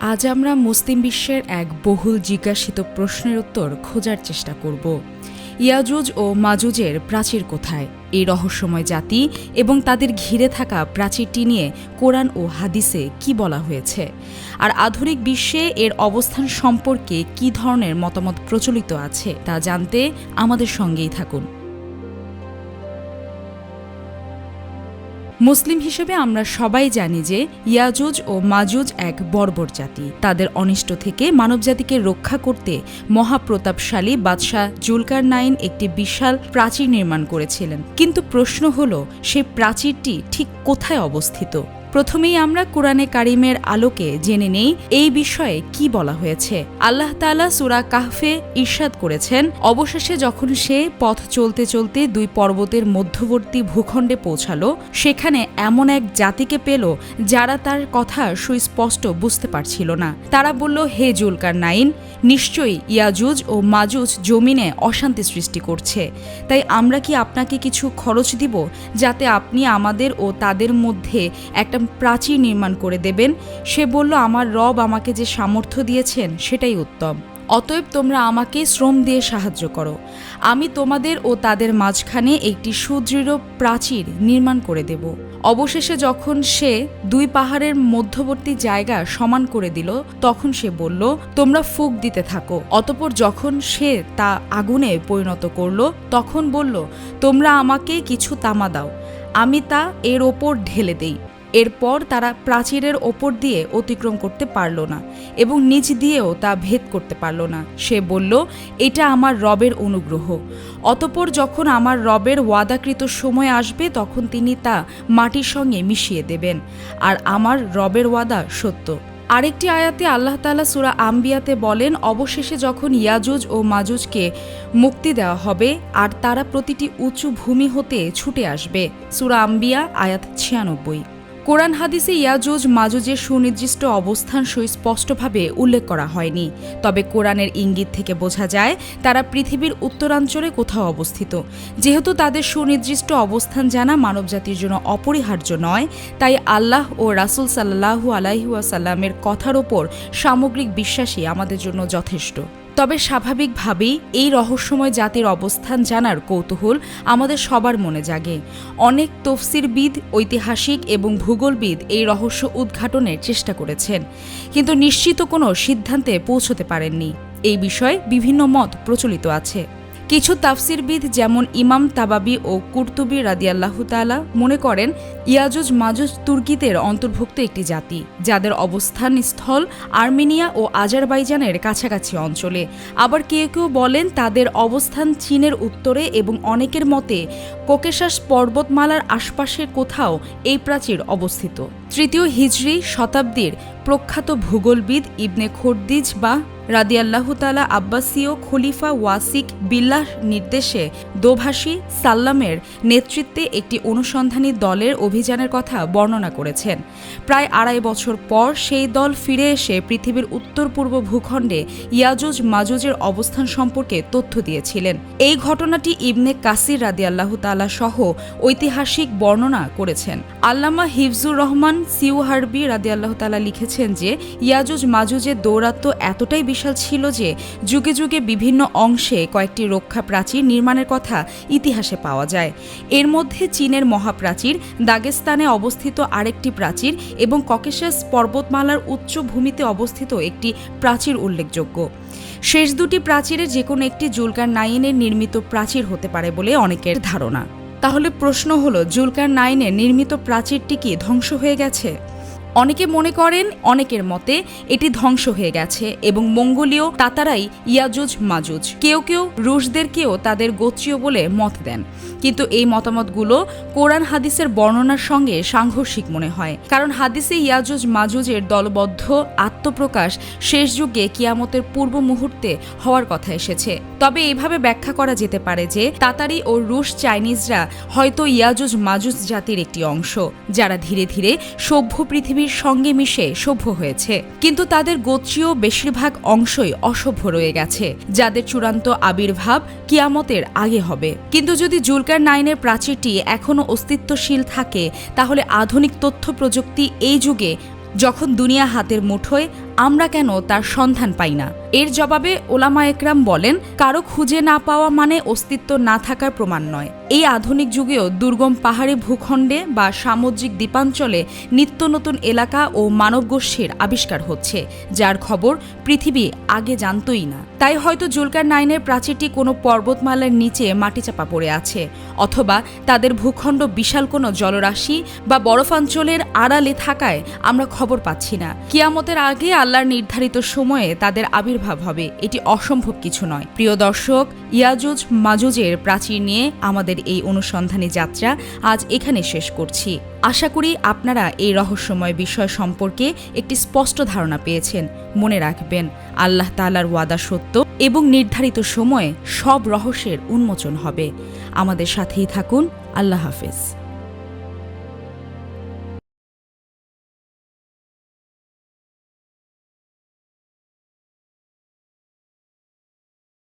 আজ আমরা মুসলিম বিশ্বের এক বহুল জিজ্ঞাসিত প্রশ্নের উত্তর খোঁজার চেষ্টা করব। ইয়াজুজ ও মাজুজের প্রাচীর কোথায়? এই রহস্যময় জাতি এবং তাদের ঘিরে থাকা প্রাচীরটি নিয়ে কোরআন ও হাদিসে কি বলা হয়েছে? আর আধুনিক বিশ্বে এর অবস্থান সম্পর্কে কি ধরনের মতামত প্রচলিত আছে তা জানতে আমাদের সঙ্গেই থাকুন। মুসলিম হিসেবে আমরা সবাই জানি যে ইয়াজুজ ও মাজুজ এক বর্বর জাতি। তাদের অনিষ্ট থেকে মানবজাতিকে রক্ষা করতে মহাপ্রতাপশালী বাদশাহ জুলকার নাইন একটি বিশাল প্রাচীর নির্মাণ করেছিলেন। কিন্তু প্রশ্ন হল সেই প্রাচীরটি ঠিক কোথায় অবস্থিত? প্রথমেই আমরা কোরআনে কারিমের আলোকে জেনে নেই এই বিষয়ে কি বলা হয়েছে। আল্লাহ তালা সুরা কাহফে ঈর্ষাদ করেছেন। অবশেষে যখন সে পথ চলতে চলতে দুই পর্বতের মধ্যবর্তী ভূখণ্ডে পৌঁছালো, সেখানে এমন এক জাতিকে পেল যারা তার কথা সুস্পষ্ট বুঝতে পারছিল না। তারা বলল, হে জুলকার নাইন নিশ্চয়ই ইয়াজুজ ও মাজুজ জমিনে অশান্তি সৃষ্টি করছে। তাই আমরা কি আপনাকে কিছু খরচ দিব যাতে আপনি আমাদের ও তাদের মধ্যে একটা প্রাচীর নির্মাণ করে দেবেন। সে বলল, আমার রব আমাকে যে সামর্থ্য দিয়েছেন, সেটাই উত্তম। অতএব তোমরা আমাকে শ্রম দিয়ে সাহায্য করো। আমি তোমাদের ও তাদের মাঝখানে একটি সুদৃঢ় প্রাচীর নির্মাণ করে দেব। অবশেষে যখন সে দুই পাহাড়ের মধ্যবর্তী জায়গা সমান করে দিল, তখন সে বলল, তোমরা ফুক দিতে থাকো। অতপর যখন সে তা আগুনে পরিণত করল, তখন বলল, তোমরা আমাকে কিছু তামা দাও। আমি তা এর ওপর ঢেলে দেই। এরপর তারা প্রাচীরের ওপর দিয়ে অতিক্রম করতে পারল না এবং নিচ দিয়েও তা ভেদ করতে পারল না। সে বলল, এটা আমার রবের অনুগ্রহ। অতপর যখন আমার রবের ওয়াদাকৃত সময় আসবে, তখন তিনি তা মাটির সঙ্গে মিশিয়ে দেবেন, আর আমার রবের ওয়াদা সত্য। আরেকটি আয়াতে আল্লাহ তালা সুরা আম্বিয়াতে বলেন, অবশেষে যখন ইয়াজুজ ও মাজুজকে মুক্তি দেওয়া হবে, আর তারা প্রতিটি উঁচু ভূমি হতে ছুটে আসবে। সুরা আম্বিয়া, আয়াত ছিয়ানব্বই। কোরআন হাদিসে ইয়াজুজ মাজুজের সুনির্দিষ্ট অবস্থান সুস্পষ্টভাবে উল্লেখ করা হয়নি। তবে কোরআনের ইঙ্গিত থেকে বোঝা যায়, তারা পৃথিবীর উত্তরাঞ্চলে কোথাও অবস্থিত। যেহেতু তাদের সুনির্দিষ্ট অবস্থান জানা মানবজাতির জন্য অপরিহার্য নয়, তাই আল্লাহ ও রাসুল সাল্লাহু আলাইহুয়াসাল্লামের কথার ওপর সামগ্রিক বিশ্বাসই আমাদের জন্য যথেষ্ট। তবে স্বাভাবিকভাবেই এই রহস্যময় জাতির অবস্থান জানার কৌতূহল আমাদের সবার মনে জাগে। অনেক তফসিরবিদ, ঐতিহাসিক এবং ভূগোলবিদ এই রহস্য উদ্ঘাটনের চেষ্টা করেছেন, কিন্তু নিশ্চিত কোনো সিদ্ধান্তে পৌঁছতে পারেননি। এই বিষয়ে বিভিন্ন মত প্রচলিত আছে। কিছু তাফসিরবিদ যেমন ইমাম তাবাবি ও কুর্তুবি রাদিয়াল্লাহু তাআলা মনে করেন, ইয়াজুজ মাজুজ তুর্কিদের অন্তর্ভুক্ত একটি জাতি, যাদের অবস্থান স্থল আর্মেনিয়া ও আজারবাইজানের কাছাকাছি অঞ্চলে। আবার কেউ কেউ বলেন, তাদের অবস্থান চীনের উত্তরে এবং অনেকের মতে, কোকেশাস পর্বতমালার আশপাশে কোথাও এই প্রাচীর অবস্থিত। তৃতীয় হিজরি শতাব্দীর প্রখ্যাত ভূগোলবিদ ইবনে খোরদিজ বা রাদিয়াল্লাহু তালা আব্বাসীয় খলিফা ওয়াসিক বিল্লাহ নির্দেশে দোভাষী সাল্লামের নেতৃত্বে একটি অনুসন্ধানী দলের অভিযানের কথা বর্ণনা করেছেন। প্রায় আড়াই বছর পর সেই দল ফিরে এসে পৃথিবীর উত্তর পূর্ব ভূখণ্ডে ইয়াজুজ মাজুজের অবস্থান সম্পর্কে তথ্য দিয়েছিলেন। এই ঘটনাটি ইবনে কাসির রাদিয়াল্লাহু তালা সহ ঐতিহাসিক বর্ণনা করেছেন। আল্লামা হিফজুর রহমান সিউ হারবি রাদিয়াল্লাহু তালা লিখেছেন যে, ইয়াজুজ মাজুজের দৌরাত্ম এতটাই বিশাল ছিল যে যুগে যুগে বিভিন্ন অংশে কয়েকটি রক্ষা প্রাচীর নির্মাণের কথা ইতিহাসে পাওয়া যায়। এর মধ্যে চীনের মহাপ্রাচীর, দাগেস্তানে অবস্থিত আরেকটি প্রাচীর এবং ককেশাস পর্বতমালার উচ্চ ভূমিতে অবস্থিত একটি প্রাচীর উল্লেখযোগ্য। শেষ দুটি প্রাচীরের যে কোনো একটি জুলকার নাইনের নির্মিত প্রাচীর হতে পারে বলে অনেকের ধারণা। তাহলে প্রশ্ন হলো, জুলকার নাইনের নির্মিত প্রাচীরটি কি ধ্বংস হয়ে গেছে? অনেকে মনে করেন, অনেকের মতে এটি ধ্বংস হয়ে গেছে এবং মঙ্গোলীয় তাতারাই ইয়াজুজ, মাজুজ। কেউ কেউ রুশদেরকেও তাদের গোত্রীয় বলে মত দেন। কিন্তু এই মতামতগুলো কোরআন হাদিসের বর্ণনার সঙ্গে সাংঘর্ষিক মনে হয়। কারণ হাদিসে ইয়াজুজ, মাজুজের দলবদ্ধ আত্মপ্রকাশ শেষ যুগে কিয়ামতের পূর্ব মুহূর্তে হওয়ার কথা এসেছে। তবে এভাবে ব্যাখ্যা করা যেতে পারে যে তাতারি ও রুশ চাইনিজরা হয়তো ইয়াজুজ, মাজুজ জাতির একটি অংশ, যারা ধীরে ধীরে সভ্য পৃথিবীর সঙ্গে মিশে সভ্য হয়েছে। কিন্তু তাদের গোত্রীয় বেশিরভাগ অংশই অসভ্য রয়ে গেছে, যাদের চূড়ান্ত আবির্ভাব কিয়ামতের আগে হবে। কিন্তু যদি জুলকার নাইনের প্রাচীরটি এখনও অস্তিত্বশীল থাকে, তাহলে আধুনিক তথ্য প্রযুক্তি এই যুগে যখন দুনিয়া হাতের মুঠোয়, আমরা কেন তার সন্ধান পাই না? এর জবাবে ওলামা একরাম বলেন, কারও খুঁজে না পাওয়া মানে অস্তিত্ব না থাকার প্রমাণ নয়। এই আধুনিক যুগেও দুর্গম পাহাড়ি ভূখণ্ডে বা সামুদ্রিক দ্বীপাঞ্চলে নিত্য নতুন এলাকা ও মানবগোষ্ঠীর আবিষ্কার হচ্ছে, যার খবর পৃথিবী আগে জানতই না। তাই হয়তো জুলকার নাইনের প্রাচীরটি কোনো পর্বতমালার নিচে মাটিচাপা পড়ে আছে, অথবা তাদের ভূখণ্ড বিশাল কোনো জলরাশি বা বরফাঞ্চলের আড়ালে থাকায় আমরা খবর পাচ্ছি না। কিয়ামতের আগে আল্লাহর নির্ধারিত সময়ে তাদের আবির্ভাব হবে, এটি অসম্ভব কিছু নয়। প্রিয় দর্শক, ইয়াজুজ মাজুজের প্রাচীর নিয়ে আমাদের এই অনুসন্ধানী যাত্রা আজ এখানে শেষ করছি। আশা করি আপনারা এই রহস্যময় বিষয় সম্পর্কে একটি স্পষ্ট ধারণা পেয়েছেন। মনে রাখবেন, আল্লাহ তালার ওয়াদা সত্য এবং নির্ধারিত সময়ে সব রহস্যের উন্মোচন হবে। আমাদের সাথেই থাকুন, আল্লাহ হাফেজ।